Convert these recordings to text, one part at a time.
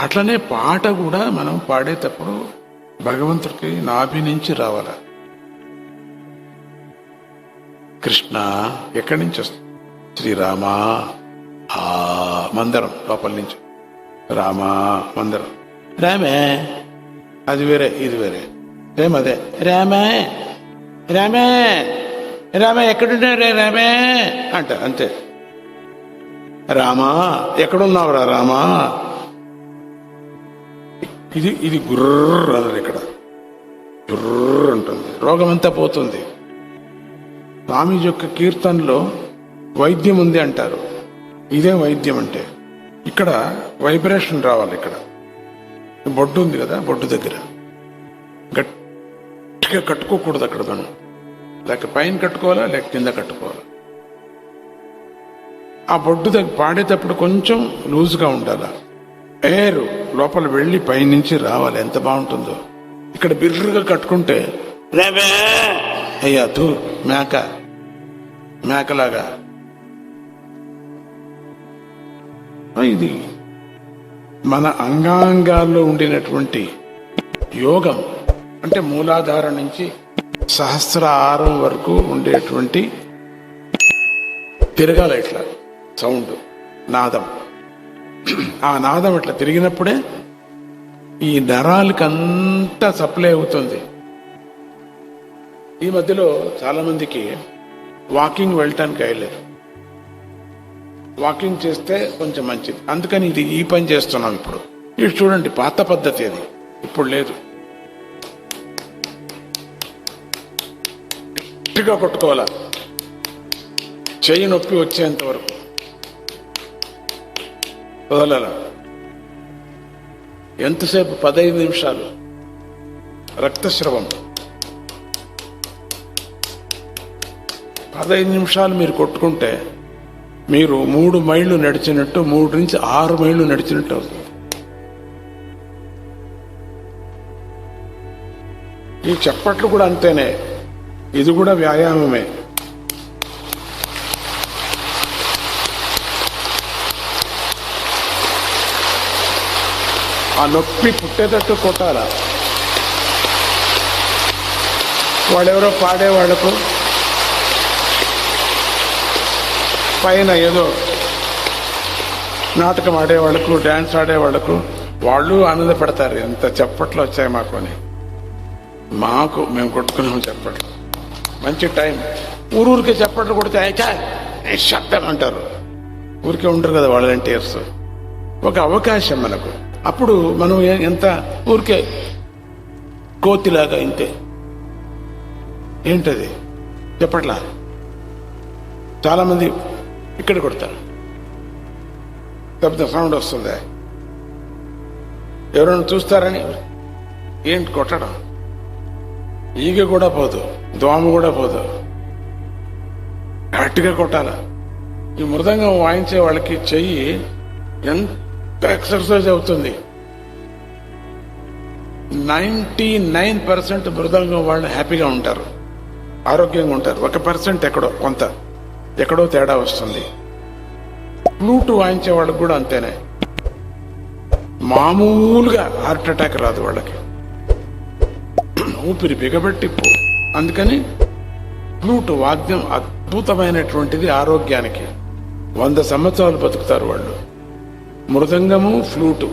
అట్లనే పాట కూడా మనం పాడేటప్పుడు భగవంతుడికి నాభి నుంచి రావాలి? కృష్ణ ఎక్కడి నుంచి వస్తుంది శ్రీరామా ఆ మందరం లోపల నుంచి. రామా మందరం. రామే అది వేరే ఇది వేరే. సేమ్ అదే? రామే రామే. రామే ఎక్కడున్నారే రామే? అంట అంతే. రామా ఎక్కడున్నావురా రామా? ఇది ఇది గుర్ర అన్నారు ఇక్కడ. గుర్ర ఉంటుంది రోగం పోతుంది. స్వామీజీ యొక్క కీర్తనలో వైద్యం ఉంది అంటారు. ఇదే వైద్యం అంటే. ఇక్కడ వైబ్రేషన్ రావాలి ఇక్కడ. బొడ్డు ఉంది కదా బొడ్డు దగ్గర. గట్టిగా కట్టుకోకూడదు అక్కడ మనం. లేక పైన కట్టుకోవాలా లేక కింద కట్టుకోవాలా? ఆ బొడ్డు దగ్గర పాడేటప్పుడు కొంచెం లూజ్గా ఉండాలా? ఎయిర్ లోపల వెళ్ళి పైనుంచి రావాలి ఎంత బాగుంటుందో. ఇక్కడ బిర్రుగా కట్టుకుంటే అయ్యా తూ మేక మేకలాగా. ఇది మన అంగాంగాల్లో ఉండినటువంటి యోగం. అంటే మూలాధారం నుంచి సహస్రారం వరకు ఉండేటువంటి తిరగాల ఇట్లా సౌండ్ నాదం. ఆ నాదం ఇట్లా తిరిగినప్పుడే ఈ నరాలకంతా సప్లై అవుతుంది. ఈ మధ్యలో చాలా మందికి వాకింగ్ వెళ్ళటానికి అయ్యలేదు. వాకింగ్ చేస్తే కొంచెం మంచిది. అందుకని ఇది ఈ పని చేస్తున్నాం ఇప్పుడు. ఇది చూడండి పాత పద్ధతి అది. ఇప్పుడు లేదు. గట్టిగా కొట్టుకోవాలా? చెయ్యి నొప్పి వచ్చేంత వరకు. వదలాల? ఎంతసేపు? పదహైదు నిమిషాలు. రక్తస్రవం. పదహైదు నిమిషాలు మీరు కొట్టుకుంటే మీరు మూడు మైళ్ళు నడిచినట్టు మూడు నుంచి ఆరు మైళ్ళు నడిచినట్టు అవుతుంది. ఈ చప్పట్లు కూడా అంతేనే. ఇది కూడా వ్యాయామమే. ఆ నొప్పి పుట్టేటట్టు కొట్టాలా? వాడెవరో పాడేవాళ్ళకు పైన ఏదో నాటకం ఆడేవాళ్ళకు డ్యాన్స్ ఆడేవాళ్ళకు వాళ్ళు ఆనందపడతారు. ఎంత చప్పట్లు వచ్చాయి మాకు అని. మాకు మేము కొట్టుకున్నాము చప్పట్లు. మంచి టైం. ఊరూరికే చెప్పట్లు కొడితే అయితే శబ్దం అంటారు. ఊరికే ఉండరు కదా వాలంటీర్స్. ఒక అవకాశం మనకు. అప్పుడు మనం ఎంత ఊరికే కోతిలాగా ఇంతే. ఏంటది? చెప్పట్లా? చాలామంది ఇక్కడ కొడతారు. శబ్దం సౌండ్ వస్తుంది. ఎవరైనా చూస్తారని? ఏంటి కొట్టడం? ఈగ కూడా పోదు. దోమ కూడా పోదు. గట్టిగా కొట్టాలి? ఈ మృదంగం వాయించే వాళ్ళకి చెయ్యి ఎంత ఎక్సర్సైజ్ అవుతుంది? నైంటీ నైన్ పర్సెంట్ మృదంగం వాళ్ళు హ్యాపీగా ఉంటారు. ఆరోగ్యంగా ఉంటారు. ఒక పర్సెంట్ ఎక్కడో కొంత. ఎక్కడో తేడా వస్తుంది. ఫ్లూట్ వాయించే వాళ్ళకి కూడా అంతేనే. మామూలుగా హార్ట్ అటాక్ రాదు వాళ్ళకి. ఊపిరి బిగబెట్టి పో. అందుకని ఫ్లూట్ వాద్యం అద్భుతమైనటువంటిది ఆరోగ్యానికి. వంద సంవత్సరాలు బతుకుతారు వాళ్ళు. మృదంగము ఫ్లూటు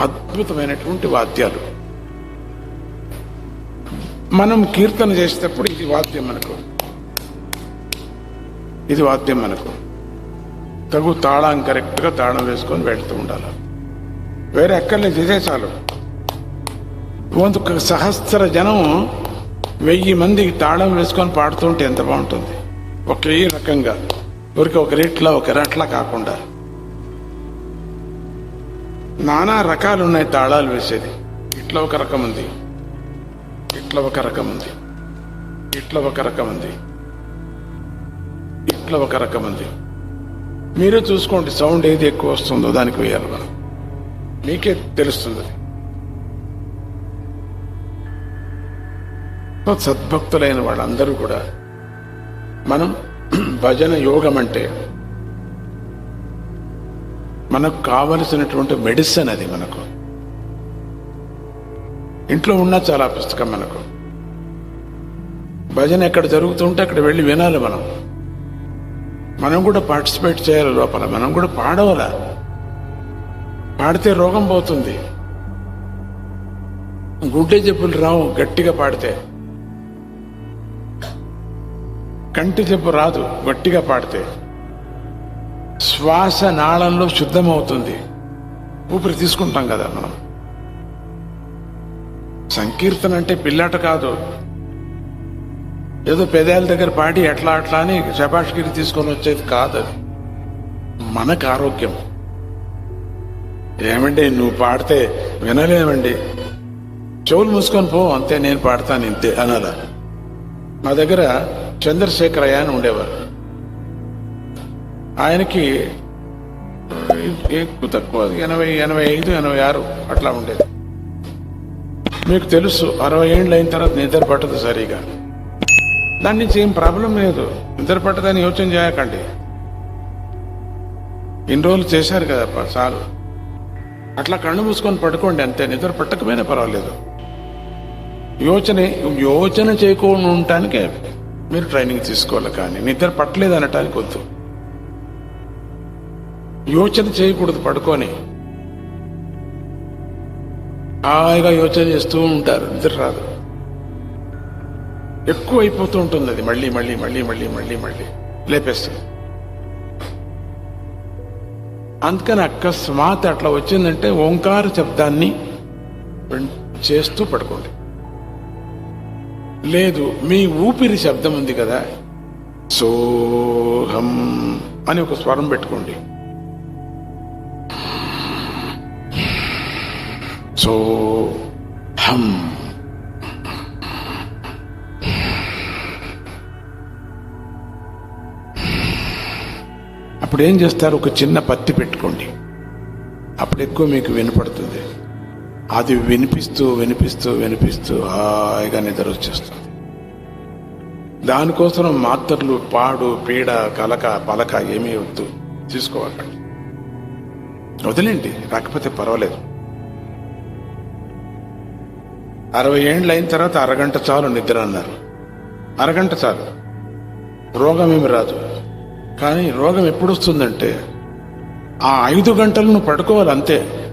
అద్భుతమైనటువంటి వాద్యాలు. మనం కీర్తన చేసేటప్పుడు ఇది వాద్యం మనకు. ఇది వాద్యం మనకు. తగు తాళం కరెక్ట్గా తాళం వేసుకొని వెళ్తూ ఉండాలి. వేరే ఎక్కర్లేదు ఇదే చాలు. వంతు సహస్ర జనం వెయ్యి మంది తాళం వేసుకొని పాడుతుంటే ఎంత బాగుంటుంది. ఒకే రకంగా ఊరికి ఒక రేట్లా ఒక రట్లా కాకుండా. నానా రకాలు ఉన్నాయి తాళాలు వేసేది. ఇట్లా ఒక రకం ఉంది. ఇట్లా ఒక రకం ఉంది. ఇట్లా ఒక రకం ఉంది. ఇట్లా ఒక రకం ఉంది. మీరే చూసుకోండి సౌండ్ ఏది ఎక్కువ వస్తుందో దానికి వేయాలి మీకే తెలుస్తుంది. సద్భక్తులైన వాళ్ళందరూ కూడా మనం భజన యోగం అంటే మనకు కావలసినటువంటి మెడిసిన్ అది మనకు. ఇంట్లో ఉన్న చాలా పుస్తకం మనకు. భజన ఎక్కడ జరుగుతుంటే అక్కడ వెళ్ళి వినాలి మనం. మనం కూడా పార్టిసిపేట్ చేయాలి లోపల మనం కూడా పాడవాల? పాడితే రోగం పోతుంది. గుడ్డే జబ్బులు రావు గట్టిగా పాడితే. కంటి చెప్పు రాదు గట్టిగా పాడితే. శ్వాస నాళంలో శుద్ధమవుతుంది. ఊపిరి తీసుకుంటాం కదా మనం. సంకీర్తన అంటే పిల్లాట కాదు. ఏదో పెదాల దగ్గర పాడి ఎట్లా అట్లా అని శబాష్గిరి తీసుకొని వచ్చేది కాదు అది. మనకు ఆరోగ్యం. ఏమండి నువ్వు పాడితే వినలేమండి. చెవులు మూసుకొని పో అంతే నేను పాడతాను ఇంతే అనాల. మా దగ్గర చంద్రశేఖరయ్య అని ఉండేవారు. ఆయనకి ఎక్కువ తక్కువ ఎనభై ఎనభై ఐదు ఎనభై ఆరు అట్లా ఉండేది. మీకు తెలుసు అరవై ఏళ్ళు అయిన తర్వాత నిద్ర పట్టదు సరిగా. దాని నుంచి ఏం ప్రాబ్లం లేదు. నిద్ర పట్టదని యోచన చేయకండి. ఇన్ని రోజులు చేశారు కదప్ప చాలు. అట్లా కళ్ళు మూసుకొని పడుకోండి అంతే నిద్ర పట్టకపోయినా పర్వాలేదు. యోచన యోచన చేయకుండా ఉండటానికే. మీరు ట్రైనింగ్ తీసుకోవాలి కానీ నిద్ర పట్టలేదు అనటానికి వద్దు. యోచన చేయకూడదు పడుకొని. హాయిగా యోచన చేస్తూ ఉంటారు నిద్ర రాదు. ఎక్కువ అయిపోతూ ఉంటుంది అది మళ్ళీ మళ్ళీ మళ్ళీ మళ్ళీ మళ్ళీ మళ్ళీ. లేపేస్తుంది. అందుకని అకస్మాత్ అట్లా వచ్చిందంటే ఓంకార శబ్దాన్ని చేస్తూ పడుకోండి. లేదు మీ ఊపిరి శబ్దం ఉంది కదా. సోహం అని ఒక స్వరం పెట్టుకోండి. సో హం అప్పుడు ఏం చేస్తారు? ఒక చిన్న పత్తి పెట్టుకోండి. అప్పుడు ఎక్కువ మీకు వినపడుతుంది. అది వినిపిస్తూ వినిపిస్తూ వినిపిస్తూ హాయిగా నిద్ర వచ్చేస్తుంది. దానికోసం మాత్రలు పాడు పీడ కలక పలక ఏమీ వద్దు. తీసుకోవాలి. వదిలేండి రాకపోతే పర్వాలేదు. అరవై ఏండ్లు అయిన తర్వాత అరగంట చాలు నిద్ర అన్నారు. అరగంట చాలు. రోగం ఏమి రాదు. కానీ రోగం ఎప్పుడు వస్తుందంటే ఆ ఐదు గంటలను పడుకోవాలి అంతే.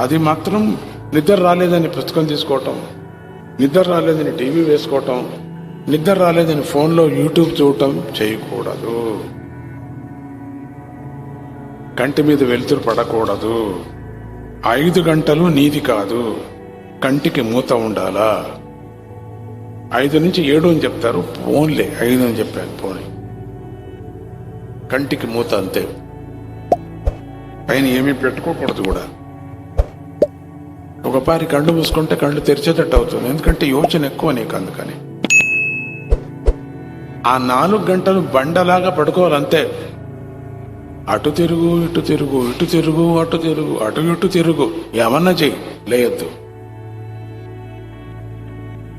అది మాత్రం నిద్ర రాలేదని పుస్తకం తీసుకోవటం నిద్ర రాలేదని టీవీ వేసుకోవటం నిద్ర రాలేదని ఫోన్లో యూట్యూబ్ చూడటం చేయకూడదు. కంటి మీద వెలుతురు పడకూడదు. ఐదు గంటలు నీది కాదు. కంటికి మూత ఉండాలా? ఐదు నుంచి ఏడు అని చెప్తారు ఫోన్లే ఐదు అని చెప్పాను ఫోన్ కంటికి మూత అంతే. పైన ఏమీ పెట్టుకోకూడదు కూడా. ఒకపారి కళ్ళు మూసుకుంటే కళ్ళు తెరిచేటట్టు అవుతుంది. ఎందుకంటే యోచన ఎక్కువ నీకు అందుకని. ఆ నాలుగు గంటలు బండలాగా పడుకోవాలి అంతే అటు తిరుగు ఇటు తిరుగు ఇటు తిరుగు అటు తిరుగు అటు ఇటు తిరుగు. ఏమన్నా చెయ్యి లేయద్దు.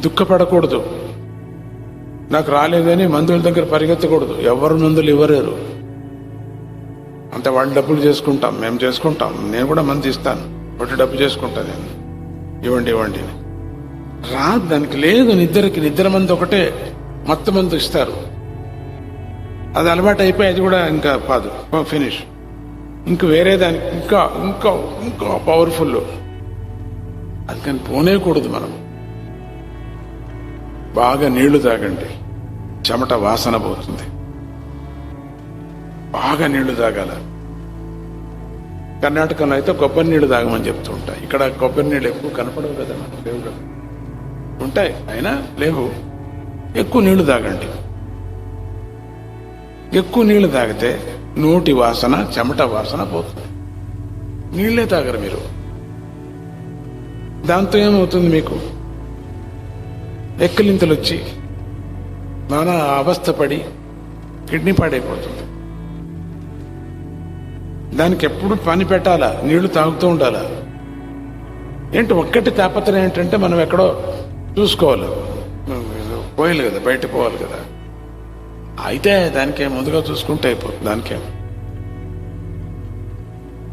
దుఃఖపడకూడదు. నాకు రాలేదని మందుల దగ్గర పరిగెత్తకూడదు. ఎవరు మందులు ఇవ్వలేరు. అంత వాళ్ళు డబ్బులు చేసుకుంటాం మేము చేసుకుంటాం. నేను కూడా మంది ఇస్తాను. ఒకటి డబ్బు చేసుకుంటాను నేను. ఇవ్వండి ఇవ్వండి. రా దానికి లేదు నిద్రకి నిద్ర మంది ఒకటే మొత్తం మంది ఇస్తారు. అది అలవాటు అయిపోయి అది కూడా ఇంకా కాదు ఫినిష్ ఇంక వేరే దానికి ఇంకా ఇంకా ఇంకా పవర్ఫుల్ అందుకని పోనేకూడదు మనం. బాగా నీళ్ళు తాగండి. చెమట వాసన పోతుంది. బాగా నీళ్ళు తాగాల. కర్ణాటకలో అయితే కొబ్బరి నీళ్ళు తాగమని చెప్తూ ఉంటాయి. ఇక్కడ కొబ్బరి నీళ్ళు ఎక్కువ కనపడవు కదా మనకు లేవు ఉంటాయి అయినా లేవు. ఎక్కువ నీళ్ళు తాగండి. ఎక్కువ నీళ్ళు తాగితే నోటి వాసన చెమట వాసన పోతుంది. నీళ్ళే తాగరు మీరు. దాంతో ఏమవుతుంది మీకు? ఎక్కలింతలు వచ్చి నానా అవస్థపడి కిడ్నీ పాడైపోతుంది. దానికి ఎప్పుడు పని పెట్టాలా? నీళ్ళు తాగుతూ ఉండాలా? ఏంటి ఒక్కటి తాపత్రయం ఏంటంటే మనం ఎక్కడో చూసుకోవాలి. పోయాలి కదా బయట పోవాలి కదా. అయితే దానికే ముందుగా చూసుకుంటే అయిపోతుంది దానికే.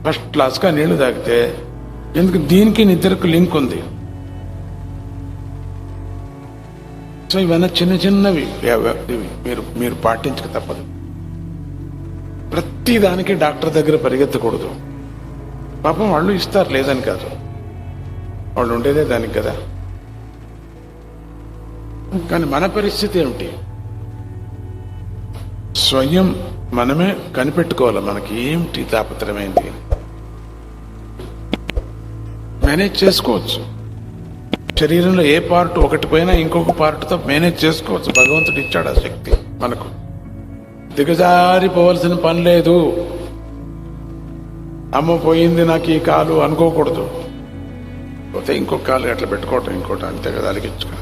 ఫస్ట్ క్లాస్గా నీళ్ళు తాగితే ఎందుకు దీనికి నిద్రకు లింక్ ఉంది? సో ఇవన్నీ చిన్న చిన్నవి మీరు మీరు పాటించక తప్పదు. ప్రతి దానికి డాక్టర్ దగ్గర పరిగెత్తకూడదు. పాపం వాళ్ళు ఇస్తారు లేదని కాదు. వాళ్ళు ఉండేదే దానికి కదా. కానీ మన పరిస్థితి ఏమిటి? స్వయం మనమే కనిపెట్టుకోవాలి. మనకి ఏమిటి తాపత్రమైంది మేనేజ్ చేసుకోవచ్చు. శరీరంలో ఏ పార్ట్ ఒకటి పోయినా ఇంకొక పార్ట్తో మేనేజ్ చేసుకోవచ్చు. భగవంతుడు ఇచ్చాడు ఆ శక్తి మనకు. దిగజారిపోవలసిన పని లేదు. అమ్మ పోయింది నాకు ఈ కాలు అనుకోకూడదు. పోతే ఇంకొక కాలు ఎట్లా పెట్టుకోవటం ఇంకోటి అంతే కదా అలిగించుకో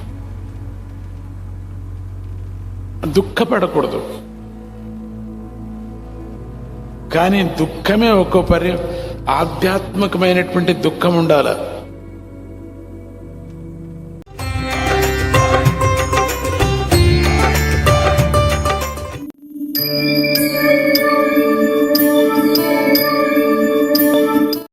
దుఃఖపడకూడదు. కానీ దుఃఖమే ఒక్కో పరి ఆధ్యాత్మికమైనటువంటి దుఃఖం ఉండాలి.